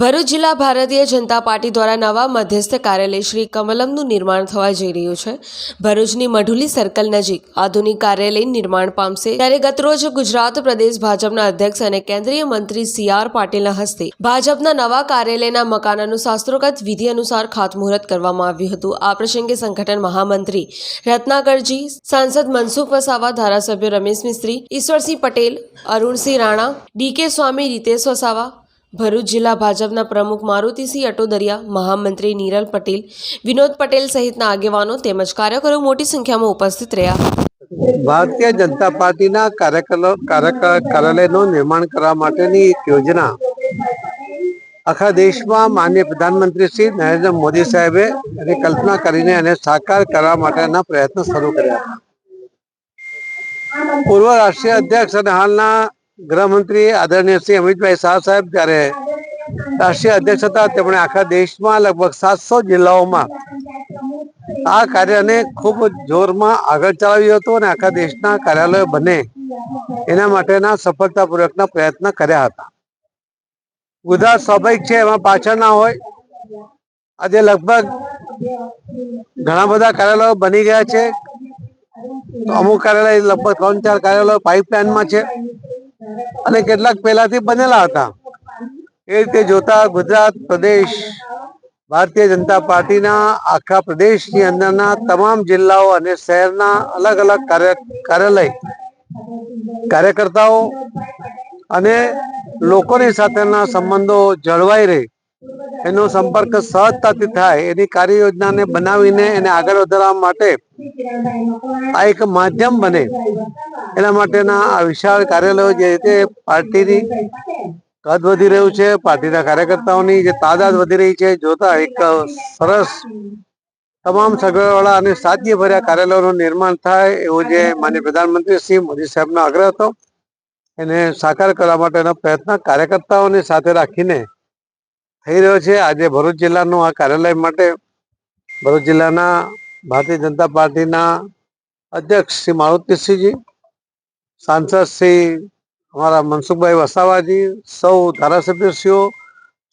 ભરૂચ જિલ્લા ભારતીય જનતા પાર્ટી દ્વારા નવા મધ્યસ્થ કાર્યાલય શ્રી કમલમનું નિર્માણ થવા જઈ રહ્યું છે. ભરૂચની મઢુલી સર્કલ નજીક આધુનિક કાર્યાલય નિર્માણ પામશે. ત્યારે ગતરોજ ગુજરાત પ્રદેશ ભાજપના અધ્યક્ષ અને કેન્દ્રીય મંત્રી સી આર પાટીલના હસ્તે ભાજપના નવા કાર્યાલયના મકાનનું શાસ્ત્રોગત વિધિ અનુસાર ખાતમુહૂર્ત કરવામાં આવ્યું હતું. આ પ્રસંગે સંગઠન મહામંત્રી રત્નાકરજી, સાંસદ મનસુખ વસાવા, ધારાસભ્ય રમેશ મિસ્ત્રી ઈશ્વરસિંહ પટેલ, અરુણસિંહ રાણા ડીકે સ્વામી, રીતેશ વસાવા ભરૂચ જિલ્લા ભાજપના પ્રમુખ મારુતિસિંહ અટોદરિયા, મહામંત્રી નીરલ પટેલ, વિનોદ પટેલ સહિતના આગેવાનો તેમજ કાર્યકરો મોટી સંખ્યામાં ઉપસ્થિત રહ્યા. ભારતીય જનતા પાર્ટીના કાર્યાલયનું નિર્માણ કરવા માટેની એક યોજના આખા દેશમાં માનનીય પ્રધાનમંત્રી શ્રી નરેન્દ્ર મોદી સાહેબે એની કલ્પના કરીને એને સાકાર કરવા માટેના પ્રયત્નો શરૂ કર્યા. પૂર્વ રાષ્ટ્રીય અધ્યક્ષ અને હાલના ગૃહમંત્રી આદરણીય શ્રી અમિતભાઈ શાહ સાહેબ જ્યારે રાષ્ટ્રીય અધ્યક્ષ હતા, તેમણે આખા દેશમાં લગભગ સાતસો જિલ્લાઓમાં આ કાર્યને ખૂબ જોરમાં આગળ ચલાવ્યું હતું અને આખા દેશના કાર્યાલયો બને એના માટેના સફળતાપૂર્વકના પ્રયત્ન કર્યા હતા. ગુજરાત સ્વાભાવિક છે, એમાં પાછળ ના હોય. આજે લગભગ ઘણા બધા કાર્યાલયો બની ગયા છે. અમુક કાર્યાલય લગભગ ત્રણ ચાર કાર્યાલયો પાઇપલાઇનમાં છે. અને કેટલાક પહેલાથી બનેલા હતા. એ રીતે જોતા ગુજરાત પ્રદેશ, ભારતીય જનતા પાર્ટીના આખા પ્રદેશની અંદરના તમામ જિલ્લાઓ અને શહેરના અલગ અલગ કાર્ય, કાર્યાલય, કાર્યકર્તાઓ અને લોકોની સાથેના સંબંધો જળવાઈ રહે. એનો સંપર્ક સહજતાથી થાય. એની કાર્ય યોજનાને બનાવીને એને આગળ વધારવા માટે આ એક માધ્યમ બને. એના માટેના આ વિશાળ કાર્યાલયો જે રીતે પાર્ટીની કદ વધી રહ્યું છે, પાર્ટીના કાર્યકર્તાઓની જે તાદાદ વધી રહી છે, જોતા એક સરસ તમામ સગવડવાળા અને સાધ્ય ભર્યા કાર્યાલયોનું નિર્માણ થાય એવો જે માન્ય પ્રધાનમંત્રી શ્રી મોદી સાહેબનો આગ્રહ હતો. એને સાકાર કરવા માટેનો પ્રયત્ન કાર્યકર્તાઓને સાથે રાખીને થઈ રહ્યો છે. આજે ભરૂચ જિલ્લાનું આ કાર્યાલય માટે ભરૂચ જિલ્લાના ભારતીય જનતા પાર્ટીના અધ્યક્ષ શ્રી મારુતિસિંહજી, સાંસદ શ્રી અમારા મનસુખભાઈ વસાવાજી, સૌ ધારાસભ્યશ્રીઓ,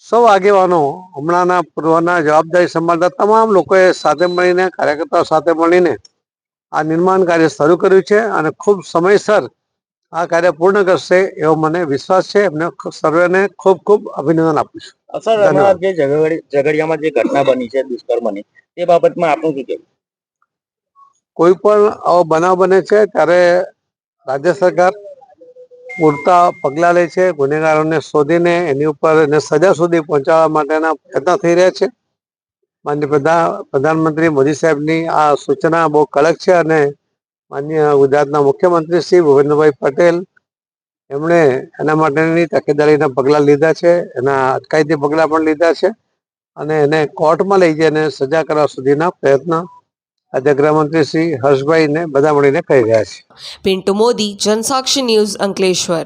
સૌ આગેવાનો, હમણાંના પૂર્વના જવાબદારી સંભાળતા તમામ લોકોએ સાથે મળીને, કાર્યકર્તાઓ સાથે મળીને આ નિર્માણ કાર્ય શરૂ કર્યું છે અને ખૂબ સમયસર આ કાર્ય પૂર્ણ કરશે એવો મને વિશ્વાસ છે. એમને સર્વેને ખૂબ ખૂબ અભિનંદન આપું છું. સર. હમણાં જે ઝઘડી- ઝઘડિયામાં જે ઘટના બની છે દુષ્કર્મની તે બાબતમાં આપનું શું કહેવું કોઈ પણ આવો બનાવ બને છે ત્યારે રાજ્ય સરકાર પૂરતા પગલાં લે છે ગુનેગારોને શોધીને એની ઉપર એને સજા સુધી પહોંચાડવા માટેના પ્રયત્ન થઈ રહ્યા છે માન્ય પ્રધાન પ્રધાનમંત્રી મોદી સાહેબની આ સૂચના બહુ કડક છે અને માન્ય ગુજરાતના મુખ્યમંત્રી શ્રી ભૂપેન્દ્રભાઈ પટેલ એમણે એના માટેની તકેદારીના પગલાં લીધા છે, એના અટકાયતી પગલાં પણ લીધા છે અને એને કોર્ટમાં લઈ જઈને સજા કરવા સુધીના પ્રયત્ન આજે ગૃહમંત્રી શ્રી હર્ષભાઈને બધા મળીને કરી રહ્યા છે. પિન્ટુ મોદી, જનસાક્ષી ન્યૂઝ અંકલેશ્વર.